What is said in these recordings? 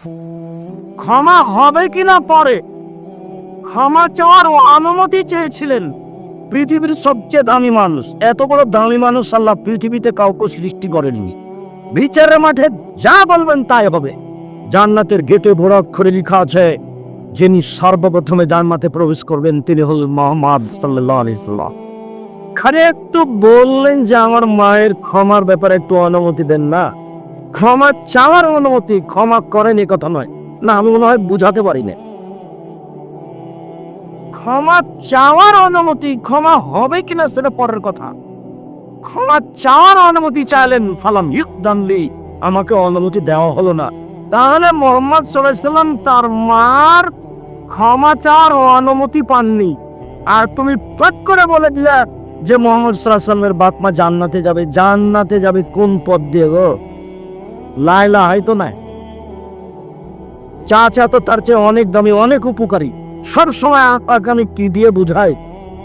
ক্ষমা হবে কিনা পরে? ক্ষমা চাওয়ার অনুমতি চেয়েছিলেন পৃথিবীর সবচেয়ে দামি মানুষ। এত বড় দামি মানুষ আল্লাহ পৃথিবীতে কাউকে সৃষ্টি করেননি। বিচারের মাঠে যা বলবেন তাই হবে। জান্নাতের গেটে বড় অক্ষরে লেখা আছে, যিনি সর্বপ্রথমে জান্নাতে প্রবেশ করবেন, তিনি হল মোহাম্মদ সাল্লাহ আলাইসাল্লাম খালি একটু বললেন যে আমার মায়ের ক্ষমার ব্যাপারে একটু অনুমতি দেন না। ক্ষমা চাওয়ার অনুমতি ক্ষমা করেন এ কথা নয়। না, আমি মনে হয় বুঝাতে পারি না ক্ষমা চাওয়ার অনুমতি ক্ষমা হবে কিনা সেটা পরের কথা। ক্ষমা চাওয়ার অনুমতি চাইলেন ফালাম ইউদানলি আমাকে অনুমতি দেওয়া হলো না। তাহলে মোহাম্মদ সাল্লাম তার মার ক্ষমা চাওয়ার অনুমতি পাননি। আর তুমি টট করে বলে দিলে যে মোহাম্মদ সাল্লামের বাপমা জান্নাতে যাবে। জান্নাতে যাবে কোন পথ দিয়ে গো? লাইলা হয়তো নাই। চা চা তো তার চেয়ে অনেক দামি, অনেক উপকারী। সবসময় কি দিয়ে বুঝায়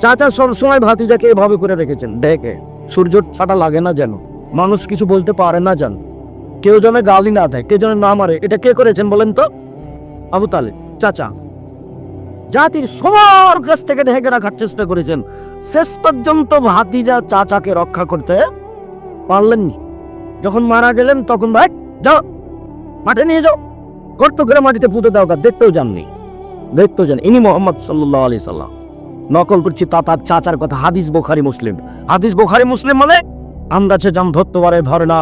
চাচা সবসময় ভাতিজাকে এভাবে করে রেখেছেন। ডেকে সূর্য ছাটা লাগে না যেন, মানুষ কিছু বলতে পারে না যেন। কেউ যেন গালি না দেয়, কেউ যেন না মারে, এটা কে করেছেন বলেন তো? আবু তালে চাচা, জাতির সবার কাছ থেকে ঢেকে রাখার চেষ্টা করেছেন। শেষ পর্যন্ত ভাতিজা চাচাকে রক্ষা করতে পারলেননি। যখন মারা গেলেন, তখন ভাই যাও মাঠে নিয়ে যাও। গর্ত করে মাটিতে পুঁতে দাও দেখতেও যাননি। দেখতেও যান ইনি মোহাম্মদ সাল্লাহ আলি সাল্লাম। নকল করছি তা তার চাচার কথা। হাদিস বোখারি, মুসলিম। হাদিস বোখারি, মুসলিম মানে আন্দাজে জাম ধরতে পারে, ধরে না।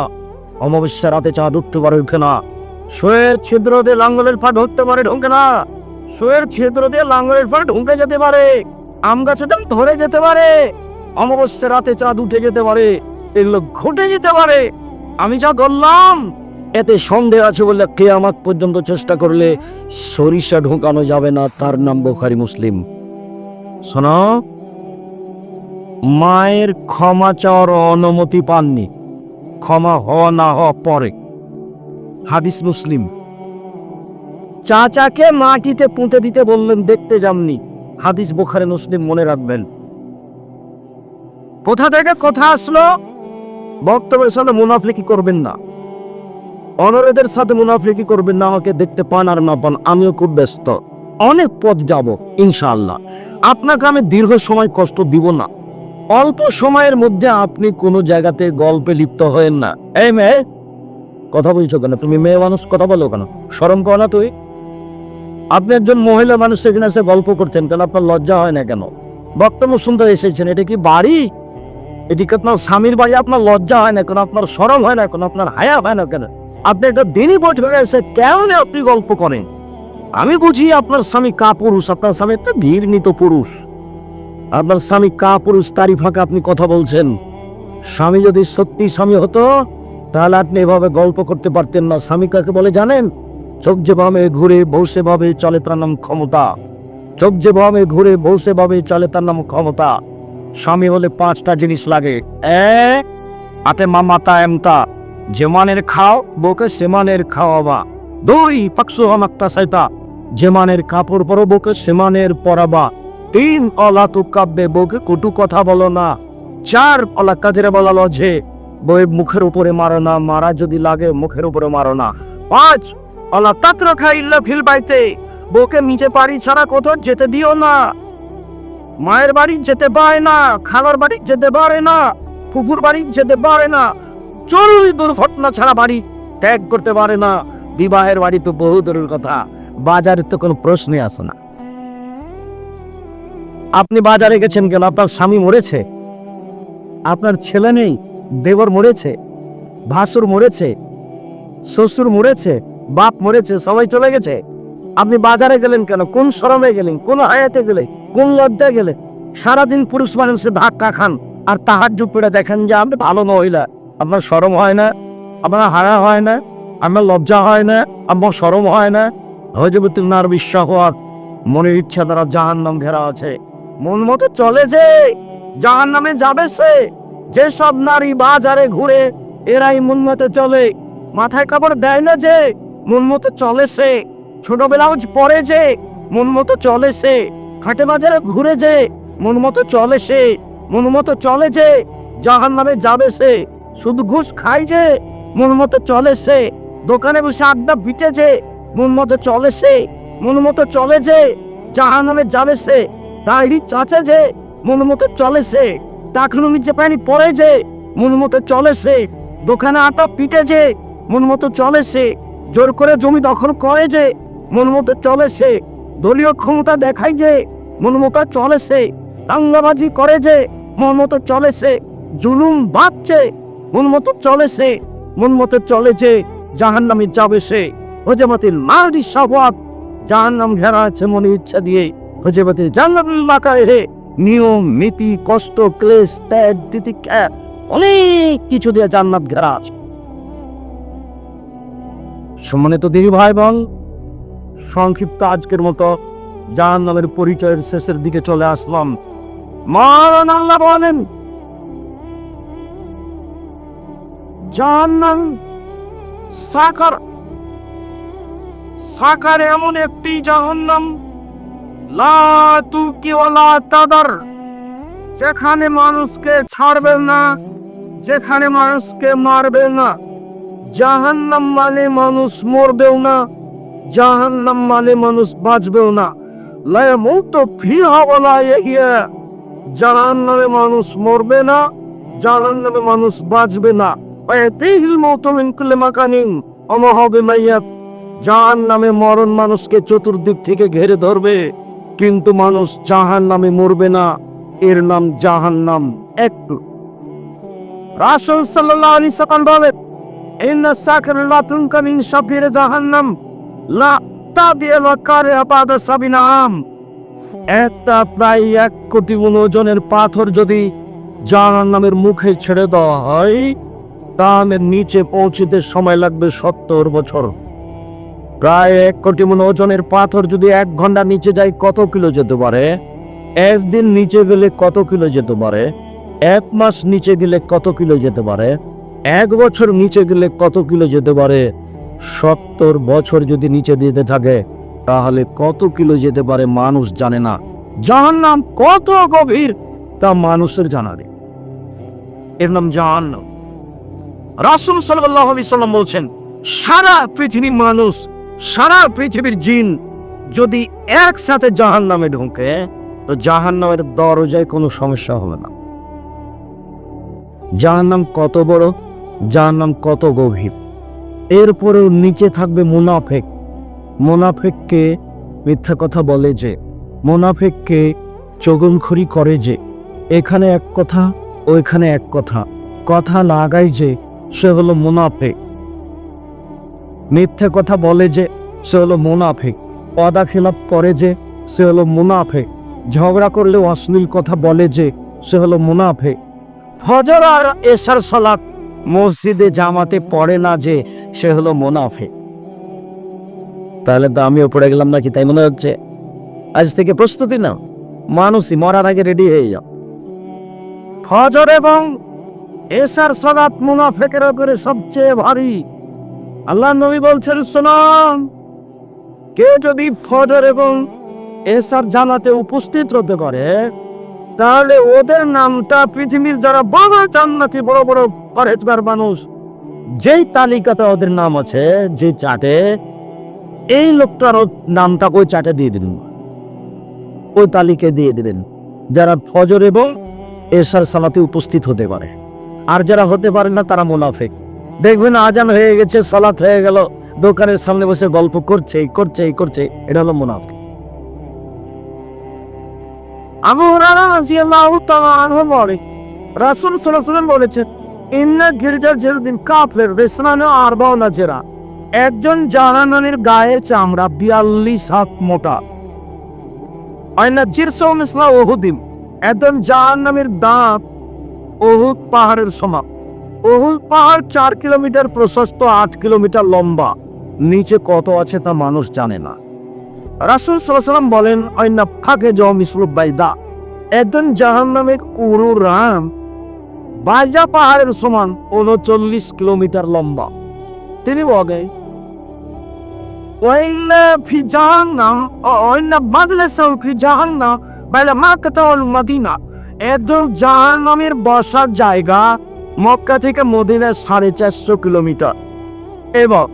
অমাবস্যা রাতে চাঁদ উঠতে পারে, উঠে না। শোয়ের ছিদ্র দিয়ে লাঙ্গলের পা ঢুকতে পারে, ঢুকে না। শোয়ের ছিদ্র দিয়ে লাঙ্গলের পা ঢুকে যেতে পারে। আম গাছে দাম ধরে যেতে পারে। অমাবস্যা রাতে চাঁদ উঠে যেতে পারে। এগুলো ঘটে যেতে পারে। আমি যা বললাম এতে সন্দেহ আছে বলে কেয়ামাত পর্যন্ত চেষ্টা করলে সরিষা ঢোকানো যাবে না, তার নাম বোখারি মুসলিম। শোনো, মায়ের ক্ষমা চাওয়ার অনুমতি পাননি। ক্ষমা হওয়া না হওয়া পরে। হাদিস মুসলিম। চাচাকে মাটিতে পুঁতে দিতে বললেন, দেখতে যাননি হাদিস বোখারে মুসলিম মনে রাখবেন। কোথা থেকে কথা আসলো? বক্তব্যের সাথে মুনাফলিকি করবেন না। অনরেদের সাথে মুনাফলিকি করবেন, না আমাকে দেখতে পান আর না পান, আমিও খুব ব্যস্ত। অনেক পথ যাব, ইনশাআল্লাহ। আপনাকে আমি দীর্ঘ সময় কষ্ট দিব না। অল্প সময়ের মধ্যে আপনি কোনো জায়গাতে গল্পে লিপ্ত হয়েন না। এই মেয়ে, কথা বলছো কেন? তুমি মেয়ে মানুষ, কথা বলো কেন? সরম কর না তুই? আপনি একজন মহিলা মানুষ, সেখানে এসে গল্প করছেন কেন? আপনার লজ্জা হয় না কেন? বক্তব্য শুনতে এসেছেন, এটা কি বাড়ি? এটি কি আপনার স্বামীর বাড়ি? আপনার লজ্জা হয় না কেন? আপনার সরম হয় না কেন? আপনার হায়া হয় না কেন? আপনি একটা দিনই বৈঠকে এসে কেমন আপনি গল্প করেন? আমি বুঝি আপনার স্বামী কা পুরুষ আপনার স্বামী একটা ঘৃণিত পুরুষ। আপনার স্বামী কা পুরুষ তারই ফাঁকে আপনি কথা বলছেন। স্বামী যদি সত্যি স্বামী হতো, তাহলে আপনি এভাবে গল্প করতে পারতেন না। স্বামী কাকে বলে জানেন? চোখ যে বামে ঘুরে ভাবে চলে তার নাম ক্ষমতা। চোখ যে বামে ঘুরে ভাবে চলে তার নাম ক্ষমতা। স্বামী হলে পাঁচটা জিনিস লাগে। এক হাতে মামাতা এমতা। যেমানের খাও বউকে সেমানের খাওয়াবা। দুই পাকসু আমাক্তা সাইতা, যেমানের কাপড় পরো বউকে সেমানের পরাবা। তিন অলা তু কাব্যে বউকে কটু কথা বলো না। চার অলা কাজের বলা লজে বউয়ের মুখের উপরে মারো না, মারা যদি লাগে মুখের উপরে মারো না। পাঁচ অলা তাত্র খাইল্লা ফিল বাইতে, বউকে মিজে পারি ছাড়া কোথাও যেতে দিও না। মায়ের বাড়ি যেতে পারে না, খালার বাড়ি যেতে পারে না, ফুফুর বাড়ি যেতে পারে না জরুরি দুর্ঘটনা ছাড়া বাড়ি ত্যাগ করতে পারে না। বিবাহের বাড়ি তো বহু দূরের কথা। বাজারে তো কোনো প্রশ্নই আসে না। আপনি বাজারে গেছেন কেন? আপনার স্বামী মরেছে? আপনার ছেলে নেই? দেবর মরেছে? ভাসুর মরেছে? শ্বশুর মরেছে? বাপ মরেছে? সবাই চলে গেছে? আপনি বাজারে গেলেন কেন? কোন শরমে গেলেন? কোন হায়াতে গেলে কোন লজ্জায় গেলে সারাদিন পুরুষ মানুষে ধাক্কা খান আর তাহার পেড়ে দেখেন যে আপনি ভালো মহিলা। আপনার সরম হয় না, আপনার হারা হয় না আমার লজ্জা হয় না আমার সরম হয় না। হজব নার বিশ্বাস হওয়ার মনের ইচ্ছা দ্বারা জাহান নাম ঘেরা আছে। মন মতো চলে যে জাহান নামে যাবে সে। যেসব নারী বাজারে ঘুরে, এরাই মন মতো চলে। মাথায় কাপড় দেয় না যে, মন মতো চলে সে। ছোট ব্লাউজ পরে যে, মন মতো চলে সে। হাটে বাজারে ঘুরে যে, মন মতো চলে সে। মন মতো চলে যে জাহান নামে যাবে সে। শুধু ঘুষ যে, মন মতো চলে সে। দোকানে বসে আড্ডা পিটে যে, মন মতো চলে সে। মন মতো চলে যে জাহান নামে যাবে সে। দাড়ি চাচে যে, মন মতো চলে সে। টাকলু নিচে পানি পড়ে যে, মন মতো চলে সে। দোকানে আটা পিটে যে, মন মতো চলে সে। জোর করে জমি দখল করে যে, মন মতো চলে সে। দলীয় ক্ষমতা দেখায় যে, মন মতো চলে সে। দাঙ্গাবাজি করে যে, মন মতো চলে সে। জুলুম বাঁচছে মন মতো চলে সে, মন মতো চলে যে জাহান নামে যাবে সে। হজেমাতির মারি সাবাদ জাহান নাম ঘেরা আছে মনে ইচ্ছা দিয়ে। হজেমাতির জান্নাতুল মাকায় হে নিয়ম, নীতি, কষ্ট, ক্লেশ, ত্যাগ, তিতিক্ষা, অনেক কিছু দিয়ে জান্নাত ঘেরা আছে। সম্মানিত দিদি ভাই বোন সংক্ষিপ্ত আজকের মতো জাহান নামের পরিচয়ের শেষের দিকে চলে আসলাম। মহান আল্লাহ বলেন জাহান্নাম, সাকার সাকার এমন একটি জাহান্নাম, লা তুকি ওয়ালা তাদার, যেখানে মানুষকে ছাড়বে না, যেখানে মানুষকে মারবে না। জাহান্নাম মানে মানুষ মরবেও না, জাহান্নাম মানে মানুষ বাঁচবেও না। লায় মুক্ত ফিহা ওয়ালা ইয়া জাহান্নামে মানুষ মরবে না, জাহান্নামে মানুষ বাঁচবে না। ওয়াতিহিল মাউতু মিন কুল্লি মাকানিন ওমা হবে মাইয়াত। জাহান্নামে মরণ মানুষকে চতুর্দিক থেকে ঘিরে ধরবে, কিন্তু মানুষ জাহান্নামে মরবে না। এর নাম জাহান্নাম। একটু। রাসূল সাল্লাল্লাহু আলাইহি সাল্লাম বলেন, ইন্না সাকর তুনকা মিন শাফির জাহান্নাম, লা তাবিয়া কারে আবাদা সাবিনা আম। একটা প্রায় এক কোটি ওজনের পাথর যদি জাহান নামের মুখে ছেড়ে দেওয়া হয় তাহলে নিচে পৌঁছিতে সময় লাগবে সত্তর বছর। প্রায় এক কোটি গুণ ওজনের পাথর যদি এক ঘণ্টা নিচে যায়, কত কিলো যেতে পারে? একদিন নিচে গেলে কত কিলো যেতে পারে? এক মাস নিচে গেলে কত কিলো যেতে পারে? এক বছর নিচে গেলে কত কিলো যেতে পারে? সত্তর বছর যদি নিচে দিতে থাকে, তাহলে কত কিলো যেতে পারে মানুষ জানে না। জাহান নাম কত গভীর, তা মানুষের জানা নেই। এর নাম জাহান নাম রাসুল সাল্লাম বলছেন, সারা পৃথিবীর মানুষ, সারা পৃথিবীর জিন যদি একসাথে জাহান নামে ঢুকে, তো জাহান নামের দরজায় কোনো সমস্যা হবে না। জাহান নাম কত বড় জাহান নাম কত গভীর। এরপরেও নিচে থাকবে মুনাফেক। মোনাফেককে মিথ্যা কথা বলে যে, মোনাফেককে চগনখড়ি করে যে, এখানে এক কথা, ওইখানে এক কথা। কথা লাগাই যে সে হলো মোনাফেক। মিথ্যে কথা বলে যে সে হলো মোনাফেক। পদা খেলাপ করে যে সে হলো মুনাফেক। ঝগড়া করলে অশ্লীল কথা বলে যে সে হলো মুনাফেক। ফজর আর এশার সালাত মসজিদে জামাতে পড়ে না যে সে হলো মোনাফেক। তাহলে তো আমিও পড়ে গেলাম নাকি, তাই মনে হচ্ছে? আজ থেকে প্রস্তুতি নাও। মানুষই মরার আগে রেডি হয়ে যাও। ফজর এবং এসার সলাত মুনাফেকের উপরে সবচেয়ে ভারী। আল্লাহ নবী বলছেন শোনাম কে যদি ফজর এবং এসার জানাতে উপস্থিত হতে পারে, তাহলে ওদের নামটা পৃথিবীর যারা বড় জান্নাতি, বড় বড় পরেজগার মানুষ, যেই তালিকাতে ওদের নাম আছে, যে চাটে, এই লোকটার নামটা ওই চাটে দিয়ে দিবেন। ওই তালিকায় দিয়ে দিবেন, যারা ফজর এবং এশার সালাতে উপস্থিত হতে পারে। আর যারা হতে পারে না, তারা মোনাফেক। দেখবেন আজান হয়ে গেছে, সালাত হয়ে গেল, দোকানের সামনে বসে গল্প করছে এই করছে এই করছে, এটা হলো মুনাফিক। আবু রাদিয়াল্লাহু তাআলা বলে, রাসূল সাল্লাল্লাহু বলেছেন, ইন্না কাফের একজন জাহান্নামের গায়ের চামড়া বিয়াল্লিশ হাত মোটা। আয়না জিরসৌ মিসলা ওহুদিম একজন জাহান্নামের দাঁত ওহুদ পাহাড়ের সমান ওহুদ পাহাড় চার কিলোমিটার প্রশস্ত আট কিলোমিটার লম্বা নিচে কত আছে তা মানুষ জানে না রাসুল সাল্লাম বলেন অন্যা ফাঁকে জমিসুল বাইদা একজন জাহান্নামের উরু রাম বাইজা পাহাড়ের সমান উনচল্লিশ কিলোমিটার লম্বা তিনি বলেন وإن في جهنم وإن مجلس في جهنم بين مكة والمدينة একজন জাহান্নামের বসার জায়গা মক্কা থেকে মদিনায় সাড়ে চারশো কিলোমিটার। এবং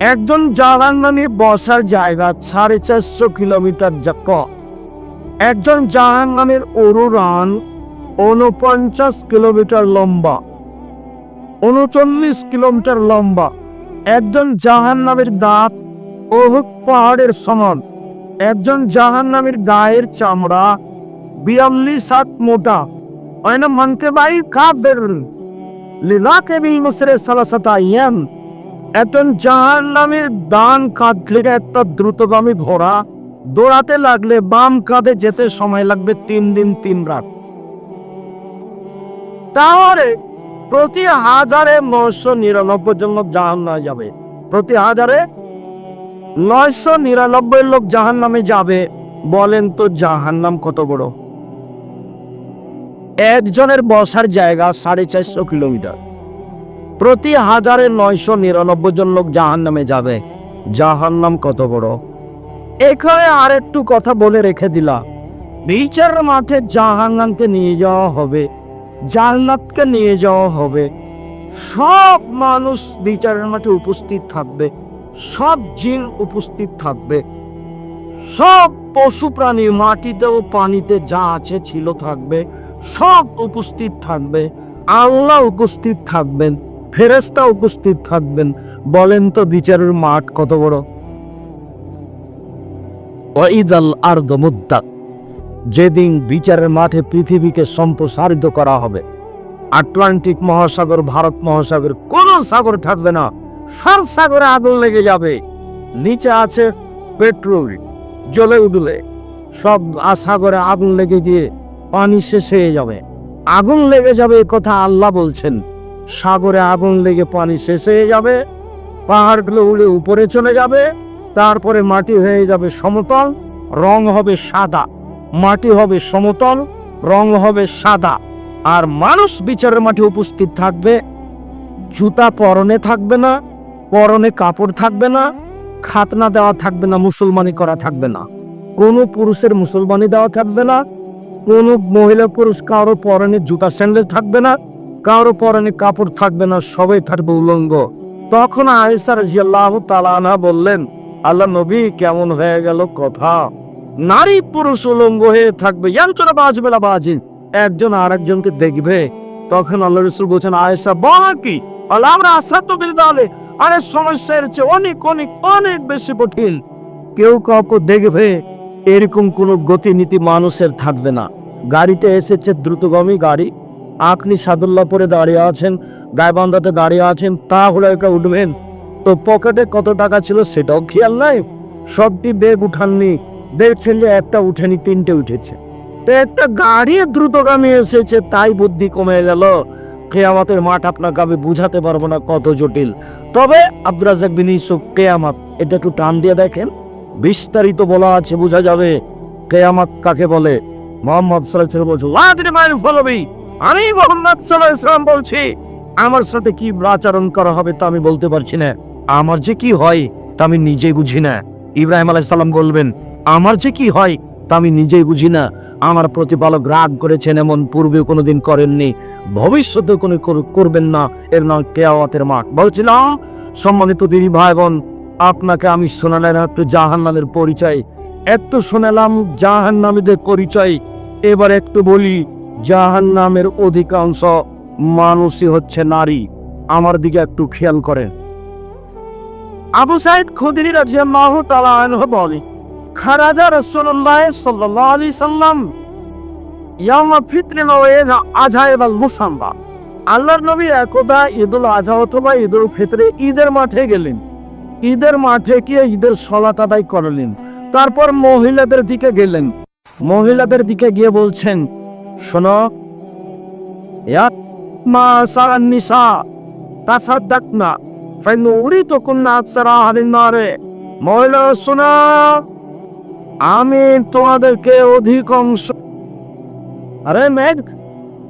একজন জাহান্নামী বসার জায়গা সাড়ে চারশো কিলোমিটার যাক একজন জাহান্নামের অরুরান উনপঞ্চাশ কিলোমিটার লম্বা উনচল্লিশ কিলোমিটার লম্বা। একজন জাহান্নামের দাঁত ওহুদ পাহাড়ের সমান। একজন জাহান্নামের গায়ের চামড়া বিয়াল্লিশ হাত মোটা। অয়না মানকে বাই কাফের। লিলাকে বিল মুসরে সালাসাতা ইয়াম। একজন জাহান্নামের ডান কাঁধ থেকে একটা দ্রুতগামী ঘোড়া দৌড়াতে লাগলে বাম কাঁধে যেতে সময় লাগবে তিন দিন, তিন রাত। তাহলে প্রতি হাজারে নয়শো নিরানব্বই জন লোক জাহান যাবে। প্রতি হাজারে নয়শো নিরানব্বই লোক জাহান নামে যাবে। বলেন তো জাহান নাম কত বড়? একজনের বসার জায়গা সাড়ে চারশো কিলোমিটার। প্রতি হাজারে নয়শো নিরানব্বই জন লোক জাহান নামে যাবে। জাহান নাম কত বড়? এখানে আর একটু কথা বলে রেখে দিলাম। বিচার মাঠে জাহান্নামকে নিয়ে যাওয়া হবে, জান্নাতকে নিয়ে যাওয়া হবে। সব মানুষ বিচারের মাঠে উপস্থিত থাকবে, সব জিন উপস্থিত থাকবে। সব পশু প্রাণী মাটিতে ও পানিতে যা আছে ছিল থাকবে। সব উপস্থিত থাকবে, আল্লাহ উপস্থিত থাকবেন ফেরেস্তা উপস্থিত থাকবেন। বলেন তো বিচারের মাঠ কত বড়? মুদ্দাত যেদিন বিচারের মাঠে পৃথিবীকে সম্প্রসারিত করা হবে, আটলান্টিক মহাসাগর, ভারত মহাসাগর, কোন সাগর থাকবে না, সব সাগরে আগুন লেগে যাবে। নিচে আছে পেট্রোল, জ্বলে উঠলে, সব সাগরে আগুন লেগে গিয়ে পানি শেষ হয়ে যাবে। আগুন লেগে যাবে কথা আল্লাহ বলছেন। সাগরে আগুন লেগে পানি শেষ হয়ে যাবে, পাহাড়গুলো উড়ে উপরে চলে যাবে, তারপরে মাটি হয়ে যাবে সমতল, রং হবে সাদা। মাটি হবে সমতল, রং হবে সাদা। আর মানুষ বিচারের মাঠে উপস্থিত থাকবে, জুতা পরনে থাকবে না, পরনে কাপড় থাকবে না, খাতনা দেওয়া থাকবে না, মুসলমানি করা থাকবে না। কোনো পুরুষের মুসলমানি দেওয়া থাকবে না কোনো মহিলা পুরুষ কারও পরনে জুতা স্যান্ডেল থাকবে না, কারও পরনে কাপড় থাকবে না, সবাই থাকবে উলঙ্গ। তখন আয়েসার জিয়াল্লাহ তালানা বললেন, আল্লাহ নবী, কেমন হয়ে গেল কথা? নারী পুরুষ উলঙ্গ হয়ে থাকবে যন্ত্র বাজবে না বাজিন একজন আর একজনকে দেখবে। তখন আল্লাহ রসুল বলছেন, আয়েশা, বল কি? আল্লাহ, আমরা আশা তো বিদালে আরে সমস্যার চেয়ে অনেক অনেক অনেক বেশি কঠিন। কেউ কাউকে দেখবে এরকম কোনো গতিনীতি মানুষের থাকবে না। গাড়িতে এসেছে দ্রুতগামী গাড়ি। আপনি সাদুল্লাপুরে দাঁড়িয়ে আছেন, গায়বান্ধাতে দাঁড়িয়ে আছেন, তাহলে একটা উঠবেন। তো পকেটে কত টাকা ছিল সেটাও খেয়াল নাই। সবটি বেগ উঠাননি। দেখছেন যে একটা উঠেনি, তিনটে উঠেছে। তো একটা গাড়ি দ্রুতগামী এসেছে, তাই বুদ্ধি কমে গেল। কেয়ামাতের মাঠ আপনাকে আমি বুঝাতে পারব না কত জটিল। তবে আব্দুর রাজাক বিন কেয়ামাত, এটা একটু টান দিয়ে দেখেন। বিস্তারিত বলা আছে, বোঝা যাবে। কেয়ামাত কাকে বলে? মোহাম্মদ সাল্লাহ বলছে লাদিন মাইন ফলবি আমি মোহাম্মদ সাল্লাহ বলছি, আমার সাথে কি আচরণ করা হবে তা আমি বলতে পারছি না। আমার যে কি হয় তা আমি নিজেই বুঝি না। ইব্রাহিম আলাইসাল্লাম বলবেন, আমার যে কি হয় তা আমি নিজেই বুঝি না। আমার প্রতিপালক রাগ করেছেন, এমন পূর্বে কোনোদিন করেননি। ভবিষ্যতে কোনো করবেন না। এর নাম কেয়াওয়াতের মাঠ। বলছিলাম সম্মানিত দিদি ভাই বোন আপনাকে আমি শোনালাম একটু জাহান্নামের পরিচয় একটু শোনালাম জাহান্নামীদের পরিচয়। এবার একটু বলি, জাহান্নামের অধিকাংশ মানুষই হচ্ছে নারী। আমার দিকে একটু খেয়াল করেন। আবু সাইদ খুদরি রাজিয়াল্লাহু তাআলা আনহু বলে খারাজা রাসূলুল্লাহ সাল্লাল্লাহু আলাইহি সাল্লাম ইয়ামা ফিতরিন ওয়া আজাইব মুসাম্বা আল্লাহর নবী একদা ঈদুল আজহা অথবা ঈদুল ফিতরে ঈদের মাঠে গেলেন। ঈদের মাঠে গিয়ে ঈদের সলাত আদায় করলেন। তারপর মহিলাদের দিকে গেলেন। মহিলাদের দিকে গিয়ে বলছেন, শোনো মহিলা, শোনা, আমি তোমাদেরকে অধিকাংশ আরে মেঘ,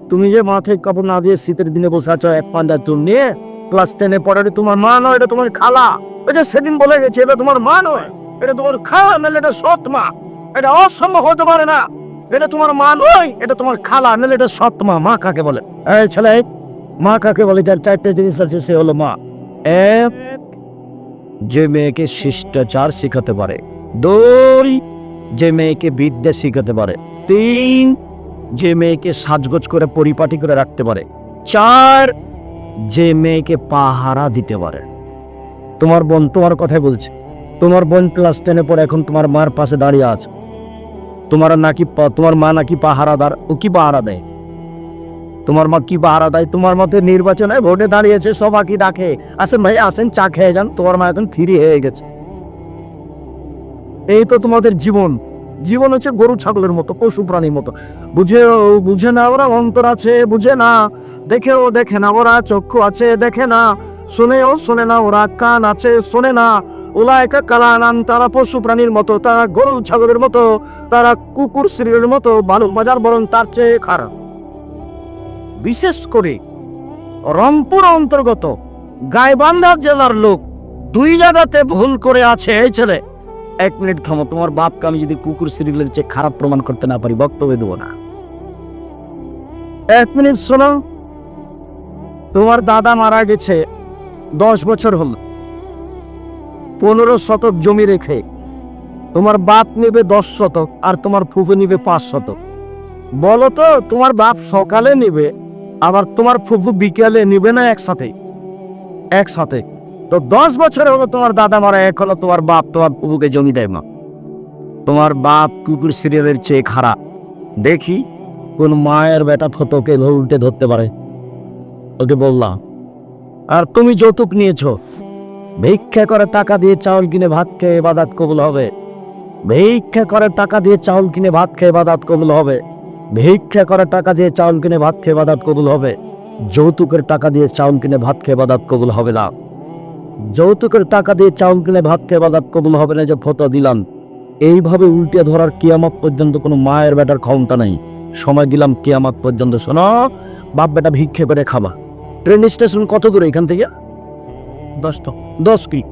তুমি যে মাথায় কাপড় না দিয়ে শীতের দিনে বসে আছো এক পান্ডার চুল নিয়ে ক্লাস টেনে পড়ারে তোমার মা নয়, এটা তোমার খালা। যে সেদিন বলে গেছে, এটা তোমার মা নয়, এটা তোমার খালা, নাহলে এটা সৎ মা। এটা অসম্ভব হতে পারে না। এটা তোমার মা নয়, এটা তোমার খালা, নাহলে এটা সৎ মা। মা কাকে বলে? এই ছেলে, মা কাকে বলে? যার চারটে জিনিস আছে, সে হলো মা। এক, যে মেয়েকে শিষ্টাচার শেখাতে পারে। দুই, যে মেয়েকে বিদ্যা শেখাতে পারে। তিন, যে মেয়েকে সাজগোজ করে, পরিপাটি করে রাখতে পারে। চার, যে মেয়েকে পাহারা দিতে পারে। তোমার বোন তোমার কথাই বলছে। তোমার বোন ক্লাস টেনে পরে এখন তোমার মার পাশে দাঁড়িয়ে আছে। তোমার নাকি তোমার মা নাকি পাহারাদার, ও কি পাহারা দেয়? তোমার মা কি পাহারা দেয়? তোমার মতে নির্বাচনে ভোটে দাঁড়িয়েছে সবাইকে ডাকে? আসেন ভাই, আসেন, চা খেয়ে যান, তোমার মা এখন ফিরি হয়ে গেছে। এই তো তোমাদের জীবন। জীবন হচ্ছে গরু ছাগলের মতো, পশু প্রাণীর মতো। বুঝে বুঝে না ওরা অন্তর আছে, বুঝে না। দেখেও দেখে না, ওরা চক্ষু আছে, দেখে না। শুনেও শোনে না ওরা কান আছে শোনে না ওলা একা কালানান তারা পশু প্রাণীর মতো তারা গরু ছাগলের মতো তারা কুকুর শ্রীর মতো বালু বাজার বরং তার চেয়ে খারাপ বিশেষ করে রংপুর অন্তর্গত গাইবান্ধা জেলার লোক দুই জায়গাতে ভুল করে আছে, এই ছেলে। এক মিনিট থামো, তোমার বাপকে আমি যদি কুকুর সিরিয়ালের চেয়ে খারাপ প্রমাণ করতে না পারি, বক্তব্য দেবো না। এক মিনিট শোনো, তোমার দাদা মারা গেছে দশ বছর হল। পনেরো শতক জমি রেখে তোমার বাপ নেবে দশ শতক আর তোমার ফুফু নেবে পাঁচ শতক। বলো তো, তোমার বাপ সকালে নেবে, আবার তোমার ফুফু বিকেলে নিবে না একসাথে? একসাথে। তো দশ বছর হলো তোমার দাদা মারা, এখনও তোমার বাপ তোমার ফুফুকে জমি দেয় না। তোমার বাপ কুকুর সিরিয়ালের চেয়ে খারাপ দেখি কোন মায়ের বেটা ফটোকে উল্টে ধরতে পারে। ওকে বললাম আর তুমি যৌতুক নিয়েছো। ভিক্ষা করে টাকা দিয়ে চাউল কিনে ভাত খেয়ে বাদাত কবুল হবে। ভিক্ষা করে টাকা দিয়ে চাউল কিনে ভাত খেয়ে বাদাত কবুল হবে। ভিক্ষা করে টাকা দিয়ে চাউল কিনে ভাত খেয়ে বাদাত কবুল হবে। যৌতুকের টাকা দিয়ে চাউল কিনে ভাত খেয়ে বাদাত কবুল হবে না। যৌতুকের টাকা দিয়ে চাউল কিনে ভাত খেয়ে বাদাত কবুল হবে না যে ফটো দিলাম। এইভাবে উল্টে ধরার কিয়ামত পর্যন্ত কোনো মায়ের বেটার ক্ষমতা নেই। সময় দিলাম কিয়ামত পর্যন্ত। শোনো, বাপ বেটা ভিক্ষে করে খাবা। ট্রেন স্টেশন কত দূরে এখান থেকে? দশ তো দশ কিলো।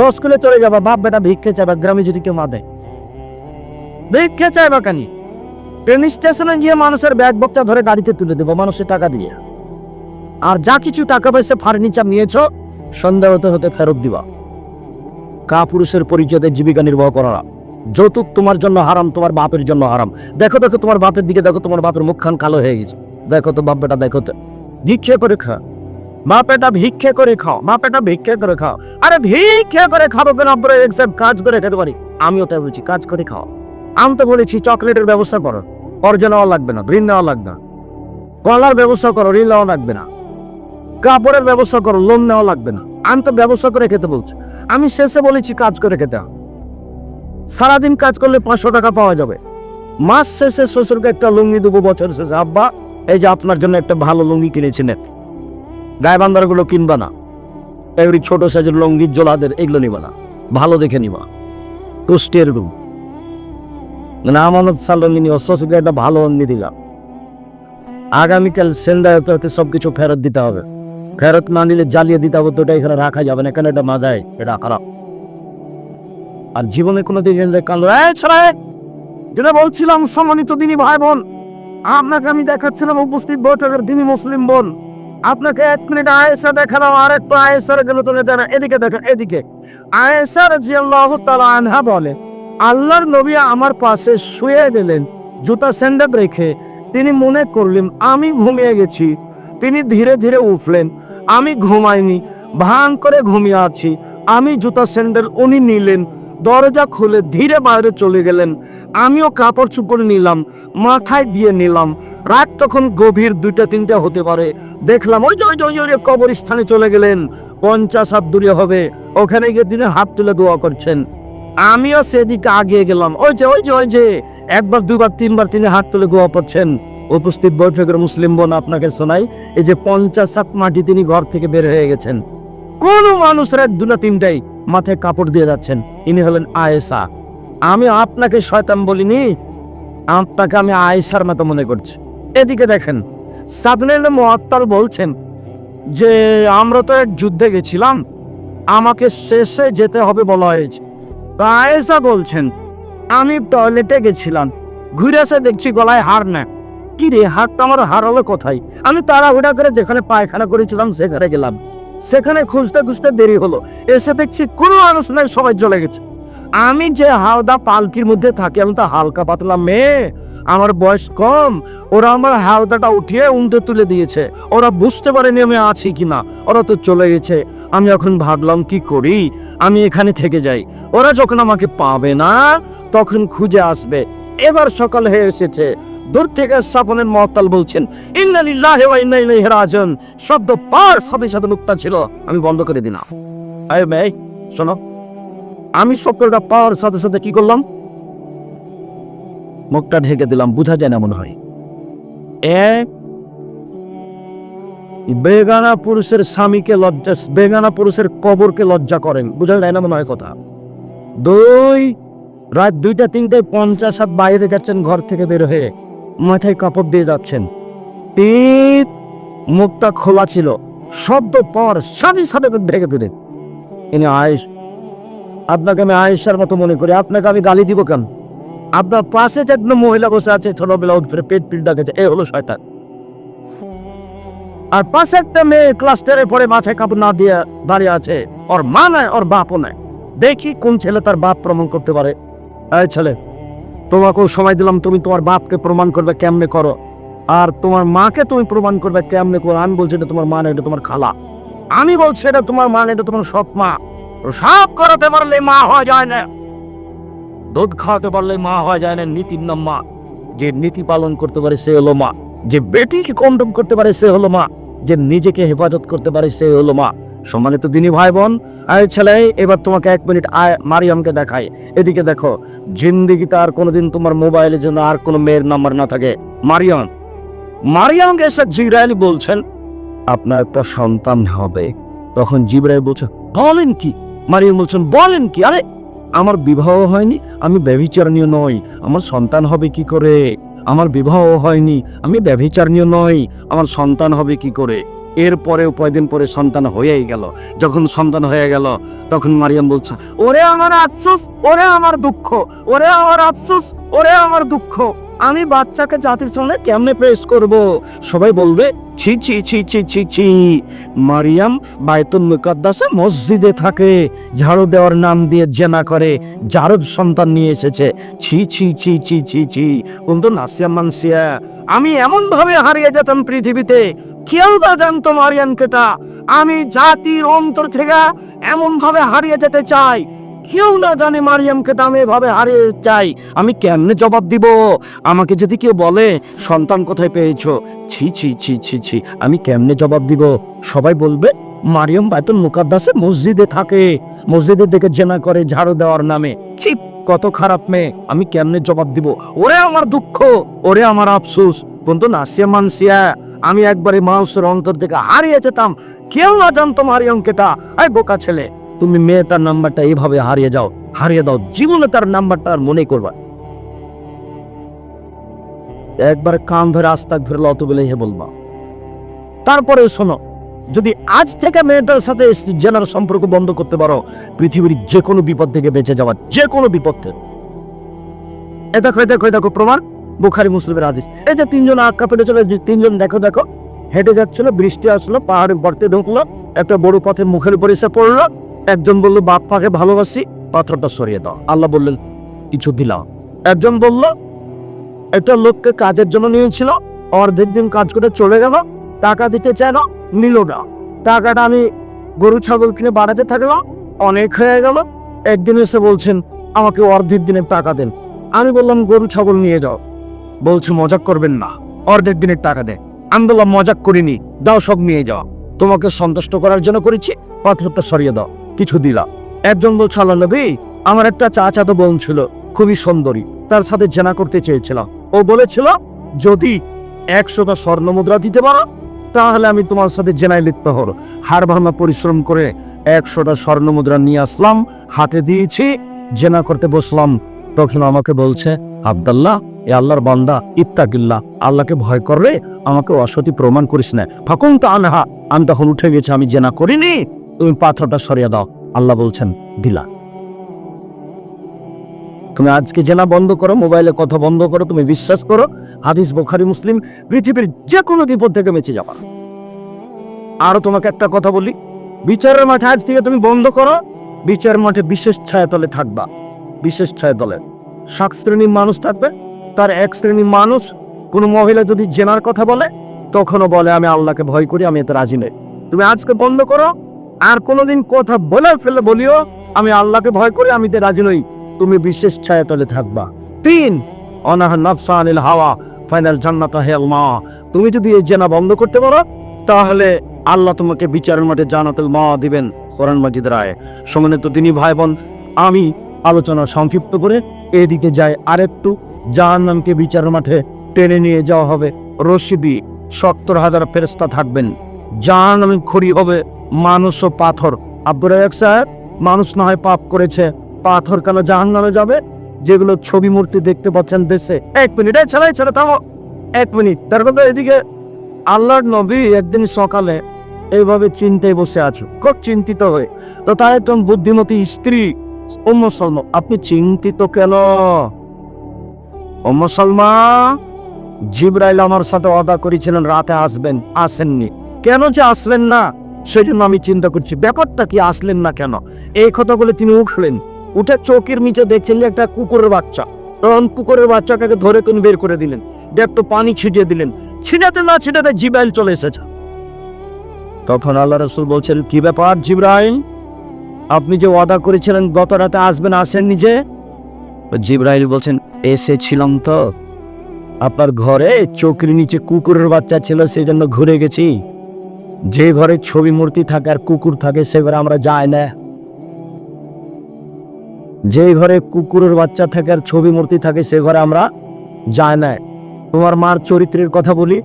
দশ কিলো চলে যাবা বাপ বেটা ভিক্ষে চাইবা গ্রামে যদি কেউ মা দেয়। ভিক্ষে চাইবা কানি? ট্রেন স্টেশনে গিয়ে মানুষের ব্যাগ বক্তা ধরে গাড়িতে তুলে দেবো মানুষের টাকা দিয়ে। আর যা কিছু টাকা পয়সা ফার্নিচার নিয়েছো সন্ধ্যা হতে হতে ফেরত দিবা। কা পুরুষের পরিচয়তে জীবিকা নির্বাহ করা যৌতুক তোমার জন্য হারাম তোমার বাপের জন্য হারাম। দেখো দেখো তোমার বাপের দিকে দেখো তোমার বাপের মুখখান কালো হয়ে গেছে। দেখো তো বাপ বেটা দেখো তো। ভিক্ষে করে খা। বাপেটা ভিক্ষে করে খাও বাপেটা ভিক্ষে করে খাও। আরে ভিক্ষে করে খাব কেন? আপনারা এক্সেপ্ট কাজ করে খেতে পারি। আমিও তাই বলছি, কাজ করে খাও। আমি তো বলেছি, চকলেটের ব্যবস্থা করো। অর্জন নেওয়া লাগবে না ঋণ নেওয়া লাগবে না। কলার ব্যবস্থা করো ঋণ নেওয়া লাগবে না। কাপড়ের ব্যবস্থা করো লোন নেওয়া লাগবে না। আমি তো ব্যবস্থা করে খেতে বলছি। আমি শেষে বলেছি, কাজ করে খেতে সারাদিন কাজ করলে পাঁচশো টাকা পাওয়া যাবে। মাস শেষে শ্বশুরকে একটা লুঙ্গি দেবো, বছর শেষে। আব্বা, এই যে আপনার জন্য একটা ভালো লুঙ্গি কিনেছি নেট গায়ে বান্দারগুলো কিনবা না। এগুলি ছোট সাইজের লুঙ্গি জোলাদের, এগুলো নিবা না। ভালো দেখে নিবা। টুস্টের রুম। মানে আমানত সালঙ্গি নিও শ্বশুরকে একটা ভালো অঙ্গি দিলাম আগামীকাল সন্ধ্যা হতে সব কিছু ফেরত দিতে হবে। ফেরত না নিলে জ্বালিয়ে দিতে হবে, তো এখানে রাখা যাবে না। এখানে এটা মাজায় এটা খারাপ। আর জীবনে কোনো দিন কালো যেটা বলছিলাম, সম্মানিত দিনী ভাই বোন, আপনাকে আমি দেখাচ্ছিলাম, উপস্থিত বৈঠকের দিনী মুসলিম বোন। আপনাকে এক মিনিট আয়েসা দেখালাম আর একটু আয়েসার গেলে তুলে দেন এদিকে দেখেন, এদিকে। আয়েসার জিয়াল্লাহ তালা আনহা বলে, আল্লাহর নবী আমার পাশে শুয়ে গেলেন, জুতা স্যান্ডেল রেখে। তিনি মনে করলেন, আমি ঘুমিয়ে গেছি। তিনি ধীরে ধীরে উঠলেন, আমি ঘুমাইনি, ভান করে ঘুমিয়ে আছি। আমি জুতা স্যান্ডেল উনি নিলেন, দরজা খুলে ধীরে বাইরে চলে গেলেন। আমিও কাপড় চুপড় নিলাম, মাথায় দিয়ে নিলাম। রাত তখন গভীর দুইটা, তিনটা হতে পারে। দেখলাম ওই যে ওই যে ওই যে ওই যে কবরস্থানে চলে গেলেন। পঞ্চাশ হাত দূরে হবে, ওখানে গিয়ে তিনি হাত তুলে দোয়া করছেন। আমিও সেদিকে আগিয়ে গেলাম। ওই যে ওই যে ওই যে, একবার, দুবার, তিনবার তিনি হাত তুলে গোয়া পড়ছেন উপস্থিত বৈঠকের মুসলিম বোন আপনাকে শোনাই, এই যে পঞ্চাশ সাত মাটি তিনি ঘর থেকে বের হয়ে গেছেন। কোন মানুষের এক দুটা তিনটাই মাথায় কাপড় দিয়ে যাচ্ছেন। ইনি হলেন আয়েশা। আমি আপনাকে শয়তান বলিনি, আপনাকে আমি আয়েশার মতো মনে করছি। এদিকে দেখেন সাদনের মহাত্তাল বলছেন যে, আমরা তো এক যুদ্ধে গেছিলাম, আমাকে শেষে যেতে হবে বলা হয়েছে। তো আয়েশা বলছেন, আমি টয়লেটে গেছিলাম, ঘুরে এসে দেখছি গলায় হার না। কি রে হারটা আমার হারালো কোথায়? আমি তাড়াহুড়া করে যেখানে পায়খানা করেছিলাম, সেখানে গেলাম। সেখানে খুঁজতে খুঁজতে দেরি হলো। এসে দেখছি কোনো মানুষ নাই, সবাই চলে গেছে। আমি যে হাওদা পালকির মধ্যে থাকি, আমি তো হালকা পাতলা মেয়ে। আমার বয়স কম। ওরা আমার হাওদাটা উঠিয়ে উন্টে তুলে দিয়েছে। ওরা বুঝতে পারেনি আমি আছি কিনা। ওরা তো চলে গেছে। আমি এখন ভাবলাম, কি করি? আমি এখানে থেকে যাই। ওরা যখন আমাকে পাবে না, তখন খুঁজে আসবে। এবার সকাল হয়ে এসেছে। দূর থেকে স্থাপনের মহতাল বলছেন ইন্নালিল্লাহি ওয়া ইন্না ইলাইহি রাজিউন। শব্দ পার সাথে সাথে মুখটা ছিল, আমি বন্ধ করে দিলাম। আয় মেয়ে শোনো, আমি শব্দটা পাওয়ার সাথে সাথে কি করলাম? মুখটা ঢেকে দিলাম, বোঝা যায় না মনে হয়। এক বেগানা পুরুষের স্বামীকে লজ্জা, বেগানা পুরুষের কবরকে লজ্জা করেন, বোঝা যায় না মনে হয় কথা। দুই, রাত দুইটা, তিনটায় পঞ্চাশ হাত বাইরে যাচ্ছেন ঘর থেকে বের হয়ে। মাথায় কাপড় দিয়ে যাচ্ছেন। তিন মুখটা খোলা ছিল। শব্দ পর সাথে সাথে ঢেকে দিলেন ইনি আয়েস আপনাকে আমি আয়েশার মতো মনে করি। আপনাকে আমি গালি দিব কেন? আপনার পাশে যে একদম মহিলা বসে আছে ছোটবেলা উঠে পেট পিট ডাকেছে, এ হলো শয়তান। আর পাশে একটা মেয়ে ক্লাস পড়ে মাথায় কাপড় না দিয়ে দাঁড়িয়ে আছে। ওর মা নাই, ওর বাপও নাই। দেখি কোন ছেলে তার বাপ প্রমাণ করতে পারে। ছেলে তোমাকেও সময় দিলাম, তুমি তোমার বাপকে প্রমাণ করবে কেমনে করো। আর তোমার মাকে তুমি প্রমাণ করবে কেমনে করো। আমি বলছি এটা তোমার মা এটা তোমার খালা। আমি বলছি এটা তোমার মা এটা তোমার সৎ মা। সব করাতে পারলে মা হওয়া যায় না। দুধ খাওয়াতে পারলে মা হওয়া যায় না, নীতির নাম মা। যে নীতি পালন করতে পারে সে হলো মা। যে বেটিকে কন্ডম করতে পারে সে হলো মা। যে নিজেকে হেফাজত করতে পারে সে হলো মা। সম্মানিত দিনী ভাই বোন আয় ছেলে, এবার তোমাকে এক মিনিট আয় মারিয়ামকে দেখাই। এদিকে দেখো জিন্দিগিতে আর কোনোদিন তোমার মোবাইলের জন্য আর কোনো মেয়ের নাম্বার না থাকে। মারিয়াম মারিয়ামকে এসে জিব্রাইল বলছেন, আপনার একটা সন্তান হবে। তখন জিব্রাইল বলছে, বলেন কি? মারিয়াম বলছেন, বলেন কি? আরে, আমার বিবাহ হয়নি, আমি ব্যভিচারণীয় নই। আমার সন্তান হবে কি করে? আমার বিবাহ হয়নি, আমি ব্যভিচারণীয় নই। আমার সন্তান হবে কি করে? এরপরে কয়দিন পরে সন্তান হয়েই গেল। যখন সন্তান হয়ে গেল, তখন মারিয়াম বলছে, ওরে আমার আফসোস, ওরে আমার দুঃখ, ওরে আমার আফসোস, ওরে আমার দুঃখ। আমি বাচ্চাকে জাতির সামনে কেমনে পেশ করব? সবাই বলবে ছি ছি ছি ছি ছি ছি। মারিয়াম বায়তুল মুকাদ্দাসে মসজিদে থাকে। ঝাড়ু দেওয়ার নাম দিয়ে জেনা করে। জারদ সন্তান নিয়ে এসেছে। ছি ছি ছি ছি ছি ছি। কিন্তু নাসিয়া মানসিয়া, আমি এমন ভাবে হারিয়ে যেতাম পৃথিবীতে। কেউ তা জানতো মারিয়াম কেটা। আমি জাতির অন্তর থেকে এমন ভাবে হারিয়ে যেতে চাই। কেউ না জানে মারিয়ামকে তো আমি এভাবে হারিয়ে চাই আমি কেমনে জবাব দিব? আমাকে যদি কেউ বলে, সন্তান কোথায় পেয়েছ? ছি ছি ছি ছি ছি, আমি কেমনে জবাব দিব? সবাই বলবে, মারিয়াম বাইতুল মুকাদ্দাসে মসজিদে থাকে। মসজিদের দিকে জেনা করে ঝাড়ু দেওয়ার নামে। ছি, কত খারাপ মেয়ে, আমি কেমনে জবাব দিব? ওরে আমার দুঃখ, ওরে আমার আফসোস। বন্ধু, নাসিয়া মানসিয়া, আমি একবারে মানুষের অন্তর থেকে হারিয়ে যেতাম। কেউ না জানতো মারিয়াম কেটা আই বোকা ছেলে। তুমি মেয়েটার নাম্বারটা এইভাবে হারিয়ে যাও, হারিয়ে দাও, জীবনে তার নাম্বারটা আর মনে করবা একবার কান ধরে আস্তাক ধরে লত বলে হে বলবা। তারপরে শোনো, যদি আজ থেকে মেয়েটার সাথে জেনার সম্পর্ক বন্ধ করতে পারো, পৃথিবীর যে কোনো বিপদ থেকে বেঁচে যাওয়া যে কোনো বিপদ থেকে। এ দেখো এ দেখো দেখো প্রমাণ, বুখারি, মুসলিমের আদেশ এই যে তিনজন আক্কা চলে তিনজন দেখো দেখো। হেঁটে যাচ্ছিল, বৃষ্টি আসলো পাহাড়ের গর্তে ঢুকলো, একটা বড় পথের মুখের উপর এসে পড়ল একজন বলল বাপ পাকে ভালোবাসি, পাথরটা সরিয়ে দাও। আল্লাহ বললেন, কিছু দিলাম একজন বলল, একটা লোককে কাজের জন্য নিয়েছিল, অর্ধেক দিন কাজ করে চলে গেল, টাকা দিতে চায় চাইল নিল না। টাকাটা আমি গরু, ছাগল কিনে বাড়াতে থাকলাম, অনেক হয়ে গেল। একদিন এসে বলছেন, আমাকে অর্ধেক দিনের টাকা দেন। আমি বললাম, গরু, ছাগল নিয়ে যাও। বলছে, মজাক করবেন না, অর্ধেক দিনের টাকা দে। আমি বললাম, মজাক করিনি, দাও সব নিয়ে যাও। তোমাকে সন্তুষ্ট করার জন্য করেছি, পাথরটা সরিয়ে দাও। কিছু দিলাম। একজন বলছে আল্লাহ নবী আমার একটা চাচাতো বোন ছিল, খুবই সুন্দরী। তার সাথে জেনা করতে চেয়েছিলাম। ও বলেছিল, যদি একশোটা স্বর্ণ মুদ্রা দিতে পারো, তাহলে আমি তোমার সাথে জেনায় লিপ্ত হলো হার ভাঙা পরিশ্রম করে একশোটা স্বর্ণ মুদ্রা নিয়ে আসলাম। হাতে দিয়েছি, জেনা করতে বসলাম। তখন আমাকে বলছে, আবদাল্লাহ, এ আল্লাহর বান্দা ইত্তাকিল্লা আল্লাহকে ভয় করলে আমাকে অসতি প্রমাণ করিস না। ফাকুন তা আনহা। আমি তখন উঠে গেছি, আমি জেনা করিনি। তুমি পাথরটা সরিয়ে দাও। আল্লাহ বলছেন, দিলা। তুমি আজকে জেনা বন্ধ করো, মোবাইলে কথা বন্ধ করো, তুমি বিশ্বাস করো, হাদিস বোখারি, মুসলিম, পৃথিবীর যে কোনো বিপদ থেকে বেঁচে যাবা। আরও তোমাকে একটা কথা বলি, বিচারের মাঠে আজ থেকে তুমি বন্ধ করো বিচার মাঠে বিশেষ ছায়াতলে থাকবা, বিশেষ ছায়াতলে। সাত শ্রেণির মানুষ থাকবে, তার এক শ্রেণির মানুষ, কোনো মহিলা যদি জেনার কথা বলে, তখনও বলে, আমি আল্লাহকে ভয় করি, আমি এতে রাজি নেই। তুমি আজকে বন্ধ করো আর কোনোদিন কথা বলে ফেলে বলিও, আমি আল্লাহকে ভয় করি, আমি এতে রাজি নই। তুমি বিশেষ ছায়াতলে থাকবা। তিন, অনাহ নফসা আনিল হাওয়া, ফাইনাল জান্নাত হেল মা। তুমি যদি এই জেনা বন্ধ করতে পারো, তাহলে আল্লাহ তোমাকে বিচারের মাঠে জানাতুল মা দিবেন, কোরআন মাজিদ রায় সম্মানিত তিনি ভাই বোন আমি আলোচনা সংক্ষিপ্ত করে এদিকে যাই। আরেকটু জাহান্নামকে বিচারের মাঠে টেনে নিয়ে যাওয়া হবে। রশি দিয়ে সত্তর হাজার ফেরস্তা থাকবেন। জাহান্নামে খড়ি হবে মানুষ ও পাথর। আব্দুর রাজাক সাহেব, মানুষ না হয় পাপ করেছে। পাথর কেন জাহান্নামে যাবে? যেগুলো ছবি মূর্তি দেখতে পাচ্ছেন দেশে। এক মিনিট, এই ছেলে ছেলে, থামো। এক মিনিট তার কথা এদিকে। আল্লাহর নবী একদিন সকালে এইভাবে চিন্তায় বসে আছো। খুব চিন্তিত হয়ে। তো তাই একজন বুদ্ধিমতী স্ত্রী উম্ম সালমা আপনি চিন্তিত কেন? উম্ম সালমা জিব্রাইল আমার সাথে অদা করেছিলেন, রাতে আসবেন। আসেননি। কেন যে আসলেন না? সেজন্য আমি চিন্তা করছি, ব্যাপারটা কি আসলেন না কেন? এই কথাগুলো তিনি উঠলেন, উঠে চৌকির নিচে দেখছেন যে একটা কুকুরের বাচ্চা। তখন কুকুরের বাচ্চাটাকে ধরে তিনি বের করে দিলেন একটু পানি ছিটিয়ে দিলেন। ছিটাতে না ছিটাতে জিব্রাইল চলে এসেছে। তখন আল্লাহ রসুল বলছেন, কি ব্যাপার জিব্রাইল? আপনি যে ওয়াদা করেছিলেন, গত রাতে আসবেন, আসেননি যে? জিব্রাইল বলছেন, এসেছিলাম তো। আপনার ঘরে চোখের নিচে কুকুরের বাচ্চা ছিল সেই জন্য ঘুরে গেছি। যে ঘরে ছবি মূর্তি থাকে আর কুকুর থাকে, সে ঘরে আমরা যাই না। যে ঘরে কুকুরের বাচ্চা থাকে আর ছবি মূর্তি থাকে, সে ঘরে আমরা যাই না। তোমার মার চরিত্রের কথা বলি।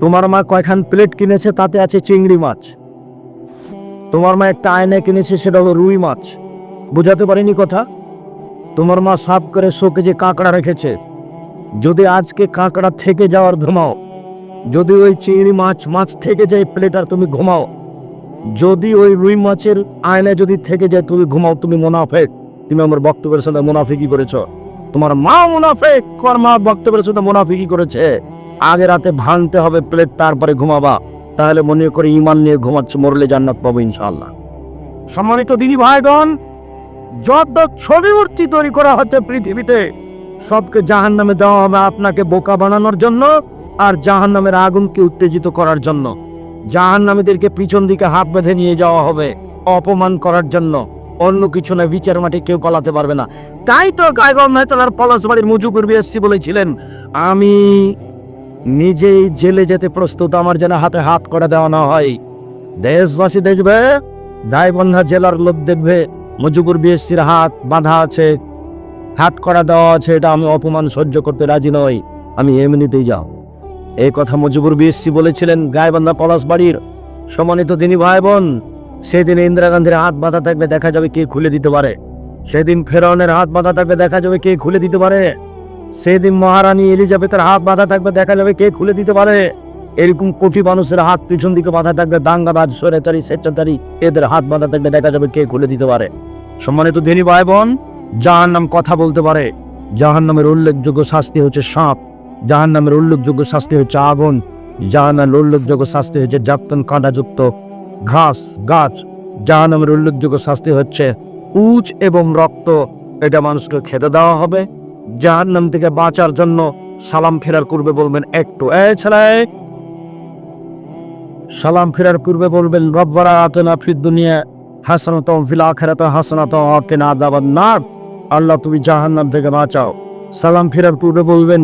তোমার মা কয়খান প্লেট কিনেছে, তাতে আছে চিংড়ি মাছ। তোমার মা একটা আয়না কিনেছে, সেটা হলো রুই মাছ। বুঝাতে পারিনি কথা? তোমার মা সাফ করে শোকে যে কাঁকড়া রেখেছে। যদি আজকে কাঁকড়া থেকে যাওয়ার ঘুমাও যদি ওই চিংড়ি মাছ মাছ থেকে যায় প্লেট আর তুমি ঘুমাও। যদি ওই রুই মাছের আয়না যদি থেকে যায়, তুমি ঘুমাও, তুমি মোনাফেক। তুমি আমার বক্তব্যের সাথে মুনাফিকি করেছ। তোমার মা মুনাফেক কর মা বক্তব্যের সাথে মুনাফিকি করেছে। আগে রাতে ভাঙতে হবে প্লেট, তারপরে ঘুমাবা। তাহলে মনে করে ইমান নিয়ে ঘুমাচ্ছ, মরলে জান্নাত পাবো ইনশাল্লাহ সম্মানিত দিদি ভাইগণ, যত ছবি মূর্তি তৈরি করা হচ্ছে পৃথিবীতে, সবকে জাহান নামে দেওয়া হবে আপনাকে বোকা বানানোর জন্য। আর জাহান নামের আগুনকে উত্তেজিত করার জন্য। জাহান নামীদেরকে পিছন দিকে হাত বেঁধে নিয়ে যাওয়া হবে অপমান করার জন্য। অন্য কিছু না বিচার মাঠে কেউ পালাতে পারবে না। তাই তো গায়গম মেহতালার পলাশবাড়ির মুজু করবি বলেছিলেন, আমি নিজেই জেলে যেতে প্রস্তুত, আমার যেন হাতে হাত করে দেওয়া না হয়। দেশবাসী দেখবে গাইবন্ধা জেলার লোক দেখবে মুজিবুর বিএসসির হাত বাঁধা আছে, হাত করা দেওয়া আছে, এটা আমি অপমান সহ্য করতে রাজি নই, আমি এমনিতেই যাও। এই কথা মুজিবুর বিএসসি বলেছিলেন গাইবান্ধা পলাশবাড়ির সম্মানিত তিনি ভাই বোন সেদিন ইন্দিরা গান্ধীর হাত বাঁধা থাকবে, দেখা যাবে কে খুলে দিতে পারে। সেদিন ফেরাউনের হাত বাঁধা থাকবে, দেখা যাবে কে খুলে দিতে পারে। সেদিন মহারানী এলিজাবেথের হাত বাঁধা থাকবে, দেখা যাবে কে খুলে দিতে পারে। এরকম কোটি মানুষের হাত পিছন দিকে বাঁধা থাকবে, দাঙ্গাবাজ সরেতারি স্বেচ্ছাচারী, এদের হাত বাঁধা থাকবে, দেখা যাবে কে খুলে দিতে পারে। সম্মানিত দিনী ভাই বোন জাহান নাম কথা বলতে পারে। জাহান নামের উল্লেখযোগ্য শাস্তি হচ্ছে সাপ। জাহান নামের উল্লেখযোগ্য শাস্তি হচ্ছে আগুন। জাহান নামের উল্লেখযোগ্য শাস্তি হচ্ছে জাপ্তন কাঁটাযুক্ত ঘাস, গাছ। জাহান নামের উল্লেখযোগ্য শাস্তি হচ্ছে উচ এবং রক্ত। এটা মানুষকে খেতে দেওয়া হবে। জাহান নাম থেকে বাঁচার জন্য সালাম ফেরার করবে বলবেন একটু। এ সালাম ফেরার পূর্বে বলবেন রব্বারা আতেনা ফিদ দুনিয়া হাসানাত ফিল আখিরাতে হাসানাত আতেনা আযাবান নার। আল্লাহ তুমি জাহান্নাম থেকে বাঁচাও। সালাম ফেরার পূর্বে বলবেন